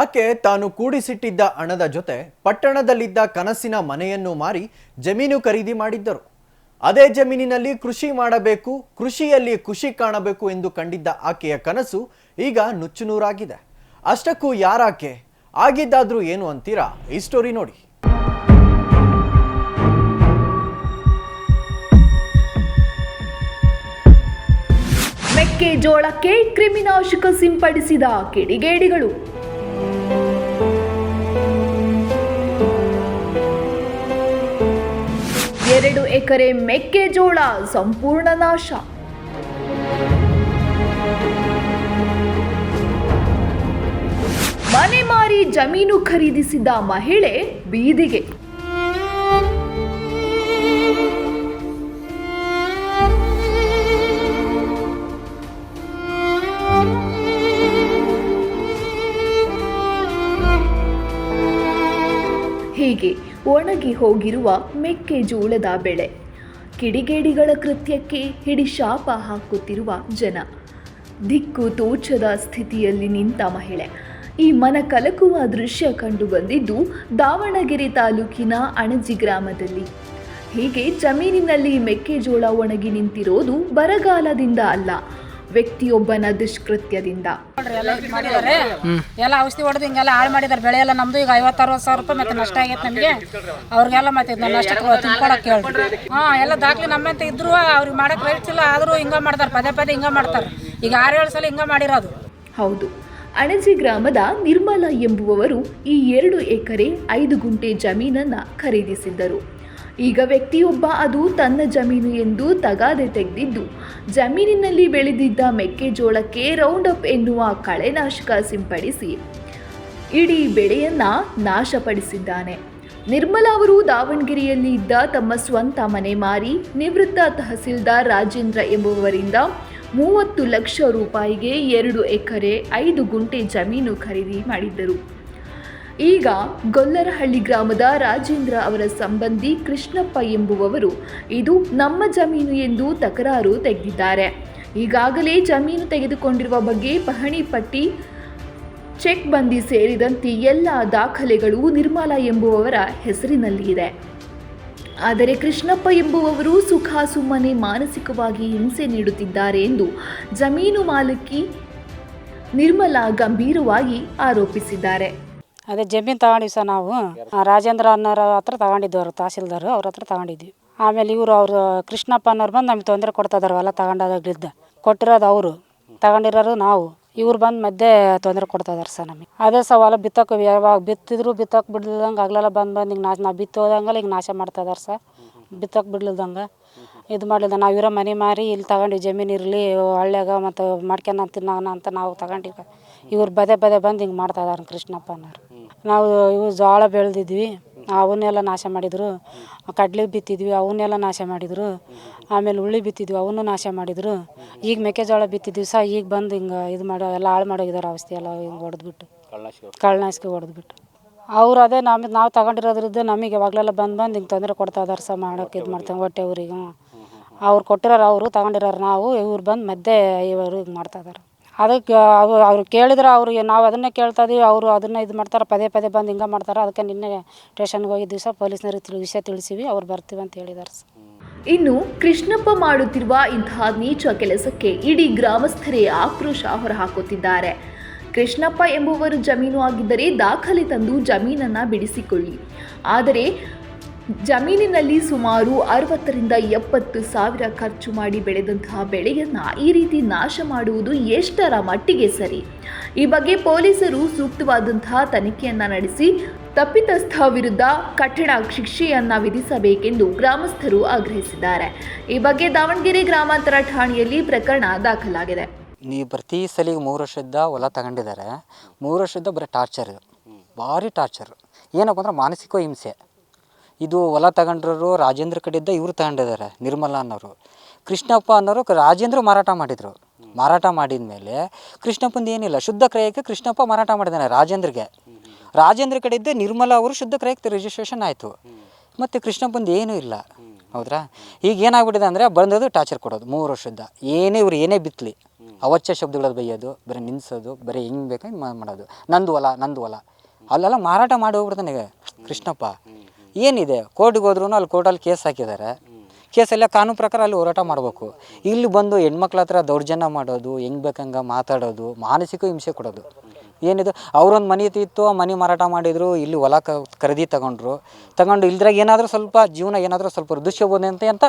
ಆಕೆ ತಾನು ಕೂಡಿಸಿಟ್ಟಿದ್ದ ಹಣದ ಜೊತೆ ಪಟ್ಟಣದಲ್ಲಿದ್ದ ಕನಸಿನ ಮನೆಯನ್ನು ಮಾರಿ ಜಮೀನು ಖರೀದಿ ಮಾಡಿದ್ದರು. ಅದೇ ಜಮೀನಿನಲ್ಲಿ ಕೃಷಿ ಮಾಡಬೇಕು, ಕೃಷಿಯಲ್ಲಿ ಖುಷಿ ಕಾಣಬೇಕು ಎಂದು ಕಂಡಿದ್ದ ಆಕೆಯ ಕನಸು ಈಗ ನುಚ್ಚುನೂರಾಗಿದೆ. ಅಷ್ಟಕ್ಕೂ ಯಾರಾಕೆ? ಆಗಿದ್ದಾದ್ರೂ ಏನು ಅಂತೀರಾ? ಈ ಸ್ಟೋರಿ ನೋಡಿ. ಮೆಕ್ಕೆಜೋಳಕ್ಕೆ ಕ್ರಿಮಿನಾಶಕ ಸಿಂಪಡಿಸಿದ ಕಿಡಿಗೇಡಿಗಳು. ಎರಡು ಎಕರೆ ಮೆಕ್ಕೆಜೋಳ ಸಂಪೂರ್ಣ ನಾಶ. ಮನೆ ಮಾರಿ ಜಮೀನು ಖರೀದಿಸಿದ ಮಹಿಳೆ ಬೀದಿಗೆ. ಹೀಗೆ ಒಣಗಿ ಹೋಗಿರುವ ಮೆಕ್ಕೆಜೋಳದ ಬೆಳೆ. ಕಿಡಿಗೇಡಿಗಳ ಕೃತ್ಯಕ್ಕೆ ಹಿಡಿ ಶಾಪ ಹಾಕುತ್ತಿರುವ ಜನ. ದಿಕ್ಕು ತೋಚದ ಸ್ಥಿತಿಯಲ್ಲಿ ನಿಂತ ಮಹಿಳೆ. ಈ ಮನ ಕಲಕುವ ದೃಶ್ಯ ಕಂಡು ಬಂದಿದ್ದು ದಾವಣಗೆರೆ ತಾಲೂಕಿನ ಅಣಜಿ ಗ್ರಾಮದಲ್ಲಿ. ಹೀಗೆ ಜಮೀನಿನಲ್ಲಿ ಮೆಕ್ಕೆಜೋಳ ಒಣಗಿ ನಿಂತಿರೋದು ಬರಗಾಲದಿಂದ ಅಲ್ಲ. ವ್ಯಕ್ತಿಯೊಬ್ಬನ ದುಷ್ಕೃತ್ಯದಿಂದ. ಎಲ್ಲ ಔಷಧಿ ಹೊಡೆದು ಹಿಂಗೆಲ್ಲ ಹಾಳು ಮಾಡಿದ್ದಾರೆ ಬೆಳೆ ಎಲ್ಲ ನಮ್ದು ಈಗ ಐವತ್ತು ಅರವತ್ತು ಸಾವಿರ ರೂಪಾಯಿ ಮತ್ತೆ ನಷ್ಟ ಆಗೈತೆ ನಮಗೆ. ಅವ್ರಿಗೆಲ್ಲ ಮತ್ತೆ ನಷ್ಟ ತುಂಬ್ಕೊಳಕ್ ಹೇಳ್ರಿ. ಹಾ ಎಲ್ಲ ದಾಖಲೆ ನಮ್ಮಂತ ಇದ್ರು ಅವ್ರಿಗೆ ಮಾಡಕ್ ರೈಟ್ಸ್ ಇಲ್ಲ ಆದ್ರೂ ಹಿಂಗ ಮಾಡ್ತಾರೆ. ಪದೇ ಪದೇ ಹಿಂಗ ಮಾಡ್ತಾರೆ. ಈಗ ಆರು ಏಳು ಸಲ ಹಿಂಗ ಮಾಡಿರೋದು. ಹೌದು. ಅಣಜಿ ಗ್ರಾಮದ ನಿರ್ಮಲ ಎಂಬುವವರು ಈ ಎರಡು ಎಕರೆ ಐದು ಗುಂಟೆ ಜಮೀನನ್ನ ಖರೀದಿಸಿದ್ದರು. ಈಗ ವ್ಯಕ್ತಿಯೊಬ್ಬ ಅದು ತನ್ನ ಜಮೀನು ಎಂದು ತಗಾದೆ ತೆಗೆದಿದ್ದು, ಜಮೀನಿನಲ್ಲಿ ಬೆಳೆದಿದ್ದ ಮೆಕ್ಕೆಜೋಳಕ್ಕೆ ರೌಂಡ್ ಅಪ್ ಎನ್ನುವ ಕಳೆನಾಶಕ ಸಿಂಪಡಿಸಿ ಇಡೀ ಬೆಳೆಯನ್ನ ನಾಶಪಡಿಸಿದ್ದಾನೆ. ನಿರ್ಮಲ ಅವರು ದಾವಣಗೆರೆಯಲ್ಲಿ ಇದ್ದ ತಮ್ಮ ಸ್ವಂತ ಮನೆ ಮಾರಿ ನಿವೃತ್ತ ತಹಸೀಲ್ದಾರ್ ರಾಜೇಂದ್ರ ಎಂಬುವರಿಂದ ಮೂವತ್ತು ಲಕ್ಷ ರೂಪಾಯಿಗೆ ಎರಡು ಎಕರೆ, ಐದು ಗುಂಟೆ ಜಮೀನು ಖರೀದಿ ಮಾಡಿದ್ದರು. ಈಗ ಗೊಲ್ಲರಹಳ್ಳಿ ಗ್ರಾಮದ ರಾಜೇಂದ್ರ ಅವರ ಸಂಬಂಧಿ ಕೃಷ್ಣಪ್ಪ ಎಂಬುವವರು ಇದು ನಮ್ಮ ಜಮೀನು ಎಂದು ತಕರಾರು ತೆಗೆದಿದ್ದಾರೆ. ಈಗಾಗಲೇ ಜಮೀನು ತೆಗೆದುಕೊಂಡಿರುವ ಬಗ್ಗೆ ಪಹಣಿ ಪಟ್ಟಿ, ಚೆಕ್ ಬಂದಿ ಸೇರಿದಂತೆ ಎಲ್ಲ ದಾಖಲೆಗಳು ನಿರ್ಮಲ ಎಂಬುವವರ ಹೆಸರಿನಲ್ಲಿ ಇದೆ. ಆದರೆ ಕೃಷ್ಣಪ್ಪ ಎಂಬುವವರು ಸುಖ ಸುಮ್ಮನೆ ಮಾನಸಿಕವಾಗಿ ಹಿಂಸೆ ನೀಡುತ್ತಿದ್ದಾರೆ ಎಂದು ಜಮೀನು ಮಾಲಕಿ ನಿರ್ಮಲಾ ಗಂಭೀರವಾಗಿ ಆರೋಪಿಸಿದ್ದಾರೆ. ಅದೇ ಜಮೀನು ತಗೊಂಡಿವಿ ಸರ್ ನಾವು. ರಾಜೇಂದ್ರ ಅನ್ನೋರ ಹತ್ರ ತಗೊಂಡಿದ್ದು ಅವ್ರು ತಹಸೀಲ್ದಾರ್ ಅವ್ರ ಹತ್ರ ತಗೊಂಡಿದ್ವಿ. ಆಮೇಲೆ ಇವರು ಅವರು ಕೃಷ್ಣಪ್ಪ ಅನ್ನೋರು ಬಂದು ನಮ್ಗೆ ತೊಂದರೆ ಕೊಡ್ತಾ ಇದಾರೆ ಹೊಲ ಕೊಟ್ಟಿರೋದು ಅವರು, ತಗೊಂಡಿರೋರು ನಾವು. ಇವ್ರು ಬಂದು ಮಧ್ಯೆ ತೊಂದರೆ ಕೊಡ್ತಾ ಸರ್ ನಮಗೆ. ಅದೇ ಸಹ ಹೊಲ ಬಿತ್ತಕ್ಕೆ ಯಾವಾಗ ಬಿತ್ತಿದ್ರು ಬಿತ್ತಕ್ಕೆ ಬಿಡ್ಲಿಲ್ದಂಗೆ ಆಗ್ಲೆಲ್ಲ ಬಂದು ಬಂದು ಈಗ ನಾಶ, ನಾವು ಬಿತ್ತೋದಂಗಲ್ಲ ಈಗ ನಾಶ ಮಾಡ್ತಾ ಸರ್. ಬಿತ್ತಕ್ಕೆ ಬಿಡ್ಲಿಲ್ದಂಗೆ. ಇದು ಮಾಡಲಿಲ್ಲ ನಾವು ಇರೋ ಮನೆ ಮಾರಿ ಇಲ್ಲಿ ತಗೊಂಡು ಜಮೀನು ಇರಲಿ, ಹಳ್ಳ್ಯಾಗ ಮತ್ತು ಮಾಡ್ಕೊಂಡು ಅಂತ ನಾವು ತಗೊಂಡಿವಿ ಇವ್ರು ಪದೇ ಪದೇ ಬಂದು ಹಿಂಗೆ ಮಾಡ್ತಾ ಇದಾರೆ ಕೃಷ್ಣಪ್ಪ ಅನ್ನೋರು. ನಾವು ಇವು ಜೋಳ ಬೆಳೆದಿದ್ವಿ ಅವನ್ನೆಲ್ಲ ನಾಶ ಮಾಡಿದರು. ಕಡ್ಲೆ ಬಿತ್ತಿದ್ವಿ ಅವನ್ನೆಲ್ಲ ನಾಶ ಮಾಡಿದರು. ಆಮೇಲೆ ಉಳ್ಳಿ ಬಿತ್ತಿದ್ವಿ ಅವನ್ನೂ ನಾಶ ಮಾಡಿದರು. ಈಗ ಮೆಕ್ಕೆಜೋಳ ಬಿತ್ತಿದ್ವಿ ಸಹ ಈಗ ಬಂದು ಹಿಂಗೆ ಇದು ಮಾಡೋ ಎಲ್ಲ ಹಾಳು ಮಾಡೋಗಿದ್ದಾರೆ ಔಷಧಿ ಎಲ್ಲ ಹಿಂಗೆ ಹೊಡೆದ್ಬಿಟ್ಟು. ಕಳ್ಳನಾಶಿಕೆ ಹೊಡೆದ್ಬಿಟ್ಟು. ಅವ್ರು ಅದೇ ನಮ್ಮ ನಾವು ತಗೊಂಡಿರೋದ್ರದ್ದು ನಮಗೆ ಯಾವಾಗಲೆಲ್ಲ ಬಂದು ಬಂದು ಹಿಂಗೆ ತೊಂದರೆ ಕೊಡ್ತಾ ಇದಾರೆ ಸಹ ಮಾಡೋಕೆ ಇದು ಮಾಡ್ತೇವೆ ಹೊಟ್ಟೆ ಊರಿಗೆ. ಅವ್ರು ಕೊಟ್ಟಿರೋರು ಅವರು ತಗೊಂಡಿರೋರು ನಾವು ಇವ್ರು ಬಂದು ಮಧ್ಯೆ ಇವರು ಹಿಂಗೆ ಮಾಡ್ತಾ ಇದಾರೆ. ಅದಕ್ಕೆ ಅವು ಅವ್ರು ಕೇಳಿದ್ರೆ ಅವ್ರಿಗೆ ನಾವು ಅದನ್ನೇ ಕೇಳ್ತಾ ಇದೀವಿ, ಅವರು ಅದನ್ನು ಇದು ಮಾಡ್ತಾರೆ, ಪದೇ ಪದೇ ಬಂದು ಹಿಂಗೆ ಮಾಡ್ತಾರೆ, ಅದಕ್ಕೆ ನಿನ್ನೆ ಸ್ಟೇಷನ್ಗೆ ಹೋಗಿದ್ದ ದಿವಸ ಪೊಲೀಸ್ನವ್ರಿಗೆ ತಿಳಿ, ವಿಷಯ ತಿಳಿಸಿವಿ, ಅವ್ರು ಬರ್ತೀವಿ ಅಂತ ಹೇಳಿದಾರೆ ಸರ್. ಇನ್ನು ಕೃಷ್ಣಪ್ಪ ಮಾಡುತ್ತಿರುವ ಇಂತಹ ನೀಚ ಕೆಲಸಕ್ಕೆ ಇಡೀ ಗ್ರಾಮಸ್ಥರೇ ಆಕ್ರೋಶ ಹೊರಹಾಕುತ್ತಿದ್ದಾರೆ. ಕೃಷ್ಣಪ್ಪ ಎಂಬುವರು ಜಮೀನು ಆಗಿದ್ದರೆ ದಾಖಲೆ ತಂದು ಜಮೀನನ್ನು ಬಿಡಿಸಿಕೊಳ್ಳಿ. ಆದರೆ ಜಮೀನಿನಲ್ಲಿ ಸುಮಾರು ಅರವತ್ತರಿಂದ ಎಪ್ಪತ್ತು ಸಾವಿರ ಖರ್ಚು ಮಾಡಿ ಬೆಳೆದಂತಹ ಬೆಳೆಯನ್ನ ಈ ರೀತಿ ನಾಶ ಮಾಡುವುದು ಎಷ್ಟರ ಮಟ್ಟಿಗೆ ಸರಿ? ಈ ಬಗ್ಗೆ ಪೊಲೀಸರು ಸೂಕ್ತವಾದಂತಹ ತನಿಖೆಯನ್ನ ನಡೆಸಿ, ತಪ್ಪಿತಸ್ಥ ವಿರುದ್ಧ ಕಠಿಣ ಶಿಕ್ಷೆಯನ್ನ ವಿಧಿಸಬೇಕೆಂದು ಗ್ರಾಮಸ್ಥರು ಆಗ್ರಹಿಸಿದ್ದಾರೆ. ಈ ಬಗ್ಗೆ ದಾವಣಗೆರೆ ಗ್ರಾಮಾಂತರ ಠಾಣೆಯಲ್ಲಿ ಪ್ರಕರಣ ದಾಖಲಾಗಿದೆ. ನೀವು ಪ್ರತಿ ಸಲಿಗೆ ಮೂರು ವರ್ಷದ ಹೊಲ ತಗೊಂಡಿದ್ದಾರೆ. ಮೂರು ವರ್ಷದ ಬರೀ ಟಾರ್ಚರ್. ಭಾರಿ ಟಾರ್ಚರ್. ಏನಪ್ಪ ಅಂದ್ರೆ ಮಾನಸಿಕ ಹಿಂಸೆ. ಇದು ಹೊಲ ತಗೊಂಡ್ರು ರಾಜೇಂದ್ರ ಕಡೆಯಿಂದ ಇವರು ತಗೊಂಡಿದ್ದಾರೆ, ನಿರ್ಮಲ ಅನ್ನೋರು. ಕೃಷ್ಣಪ್ಪ ಅನ್ನೋರು ರಾಜೇಂದ್ರ ಮಾರಾಟ ಮಾಡಿದರು. ಮಾರಾಟ ಮಾಡಿದ ಮೇಲೆ ಕೃಷ್ಣಪ್ಪಂದು ಏನಿಲ್ಲ, ಶುದ್ಧ ಕ್ರಯಕ್ಕೆ ಕೃಷ್ಣಪ್ಪ ಮಾರಾಟ ಮಾಡಿದ್ದಾನೆ ರಾಜೇಂದ್ರಗೆ. ರಾಜೇಂದ್ರ ಕಡೆಯಿಂದ ನಿರ್ಮಲ ಅವರು ಶುದ್ಧ ಕ್ರಯಕ್ಕೆ ರಿಜಿಸ್ಟ್ರೇಷನ್ ಆಯಿತು. ಮತ್ತು ಕೃಷ್ಣಪ್ಪಂದು ಏನೂ ಇಲ್ಲ. ಹೌದ್ರಾ? ಈಗ ಏನಾಗ್ಬಿಟ್ಟಿದೆ ಅಂದರೆ ಬಂದದು ಟಾರ್ಚರ್ ಕೊಡೋದು, ಮೂರು ವರ್ಷದ. ಏನೇ ಇವ್ರು, ಏನೇ ಬಿತ್ತಲಿ ಅವಚ್ಯ ಶಬ್ದಗಳು ಬೈಯೋದು, ಬರೀ ನಿನ್ಸೋದು ಬರೀ ಹಿಂಗೆ ಬೇಕಾಗಿ ಮಾಡೋದು. ನಂದು ಹೊಲ ನಂದು ಹೊಲ. ಅಲ್ಲೆಲ್ಲ ಮಾರಾಟ ಮಾಡಿ ಹೋಗ್ಬಿಡ್ತಾನೆ ಕೃಷ್ಣಪ್ಪ. ಏನಿದೆ? ಕೋರ್ಟಿಗೆ ಹೋದ್ರೂ ಅಲ್ಲಿ ಕೋರ್ಟಲ್ಲಿ ಕೇಸ್ ಹಾಕಿದ್ದಾರೆ. ಕೇಸಲ್ಲ ಕಾನೂನು ಪ್ರಕಾರ ಅಲ್ಲಿ ಹೋರಾಟ ಮಾಡಬೇಕು. ಇಲ್ಲಿ ಬಂದು ಹೆಣ್ಮಕ್ಳ ಹತ್ರ ದೌರ್ಜನ್ಯ ಮಾಡೋದು, ಹೆಂಗ್ ಬೇಕಂಗ ಮಾತಾಡೋದು, ಮಾನಸಿಕ ಹಿಂಸೆ ಕೊಡೋದು. ಏನಿದು? ಅವ್ರೊಂದು ಮನೆ ಇತ್ತು, ಮನೆ ಮಾರಾಟ ಮಾಡಿದ್ರು, ಇಲ್ಲಿ ಹೊಲ ಕ, ಖರೀದಿ ತಗೊಂಡ್ರು. ತಗೊಂಡು ಇಲ್ದ್ರಾಗ ಏನಾದರೂ ಸ್ವಲ್ಪ ಜೀವನ ಏನಾದರೂ ಸ್ವಲ್ಪ ವೃದ್ಧಿಸ್ಕೋಬೋದು ಅಂತ ಅಂತ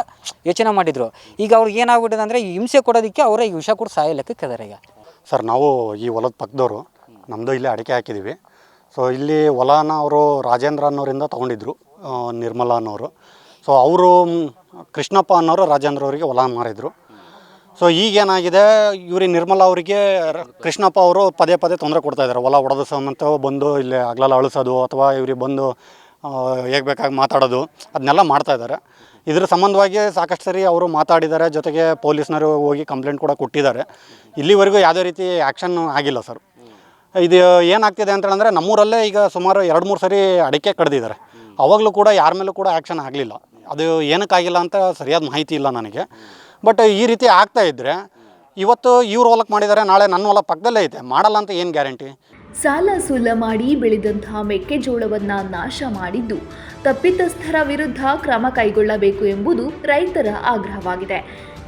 ಯೋಚನೆ ಮಾಡಿದರು. ಈಗ ಅವ್ರಿಗೆ ಏನಾಗ್ಬಿಟ್ಟಿದೆ ಅಂದರೆ ಈ ಹಿಂಸೆ ಕೊಡೋದಕ್ಕೆ ಅವರೇ ಈ ವಿಷ ಕೂಡ ಸಾಯೋ ಕದಾರೆ ಈಗ. ಸರ್, ನಾವು ಈ ಹೊಲದ ಪಕ್ಕದವರು ನಮ್ಮದು ಇಲ್ಲಿ ಅಡಿಕೆ ಹಾಕಿದ್ದೀವಿ ಸೊ, ಇಲ್ಲಿ ಹೊಲನ ಅವರು ರಾಜೇಂದ್ರ ಅನ್ನೋರಿಂದ ತೊಗೊಂಡಿದ್ರು. ನಿರ್ಮಲಾ ಅನ್ನೋರು. ಸೊ ಅವರು ಕೃಷ್ಣಪ್ಪ ಅನ್ನೋರು ರಾಜೇಂದ್ರ ಅವರಿಗೆ ಹೊಲ ಮಾರಿದರು. ಸೊ ಈಗೇನಾಗಿದೆ, ಇವ್ರಿಗೆ ನಿರ್ಮಲಾ ಅವರಿಗೆ ಕೃಷ್ಣಪ್ಪ ಅವರು ಪದೇ ಪದೇ ತೊಂದರೆ ಕೊಡ್ತಾ ಇದ್ದಾರೆ ಹೊಲ ಹೊಡೆದ ಸಮೇತ ಬಂದು ಇಲ್ಲಿ ಹಗ್ಲೆಲ್ಲ ಅಳಿಸೋದು ಅಥವಾ ಇವ್ರಿಗೆ ಬಂದು ಹೇಗೆ ಬೇಕಾಗಿ ಮಾತಾಡೋದು ಅದನ್ನೆಲ್ಲ ಮಾಡ್ತಾ ಇದ್ದಾರೆ ಇದ್ರ ಸಂಬಂಧವಾಗಿ ಸಾಕಷ್ಟು ಸರಿ ಅವರು ಮಾತಾಡಿದ್ದಾರೆ ಜೊತೆಗೆ ಪೊಲೀಸ್ನವರು ಹೋಗಿ ಕಂಪ್ಲೇಂಟ್ ಕೂಡ ಕೊಟ್ಟಿದ್ದಾರೆ ಇಲ್ಲಿವರೆಗೂ ಯಾವುದೇ ರೀತಿ ಆ್ಯಕ್ಷನ್ ಆಗಿಲ್ಲ ಸರ್. ಇದು ಏನಾಗ್ತಿದೆ ಅಂತ ಹೇಳಿದ್ರೆ ನಮ್ಮೂರಲ್ಲೇ ಈಗ ಸುಮಾರು ಎರಡು ಮೂರು ಸರಿ ಅಡಿಕೆ ಕಡ್ದಿದ್ದಾರೆ. ಅವಾಗಲೂ ಕೂಡ ಯಾರ ಮೇಲೂ ಕೂಡ ಆ್ಯಕ್ಷನ್ ಆಗಲಿಲ್ಲ. ಅದು ಏನಕ್ಕಾಗಿಲ್ಲ ಅಂತ ಸರಿಯಾದ ಮಾಹಿತಿ ಇಲ್ಲ ನನಗೆ. ಬಟ್ ಈ ರೀತಿ ಆಗ್ತಾ ಇದ್ದರೆ ಇವತ್ತು ಇವ್ರ ಹೊಲಕ್ಕೆ ಮಾಡಿದ್ದಾರೆ ನಾಳೆ ನನ್ನ ಹೊಲ ಪಕ್ಕದಲ್ಲೇ ಐತೆ. ಮಾಡಲ್ಲ ಅಂತ ಏನು ಗ್ಯಾರಂಟಿ? ಸಾಲ ಸುಲ್ಲ ಮಾಡಿ ಬೆಳೆದಂತಹ ಮೆಕ್ಕೆಜೋಳವನ್ನ ನಾಶ ಮಾಡಿದ್ದು. ತಪ್ಪಿತಸ್ಥರ ವಿರುದ್ಧ ಕ್ರಮ ಕೈಗೊಳ್ಳಬೇಕು ಎಂಬುದು ರೈತರ ಆಗ್ರಹವಾಗಿದೆ.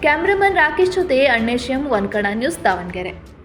ಕ್ಯಾಮ್ರಾಮನ್ ರಾಕೇಶ್ ಜೊತೆ ಅಣ್ಣೇಶ್ ಎಂ ಒನ್ಕಣ ನ್ಯೂಸ್ ದಾವಣಗೆರೆ.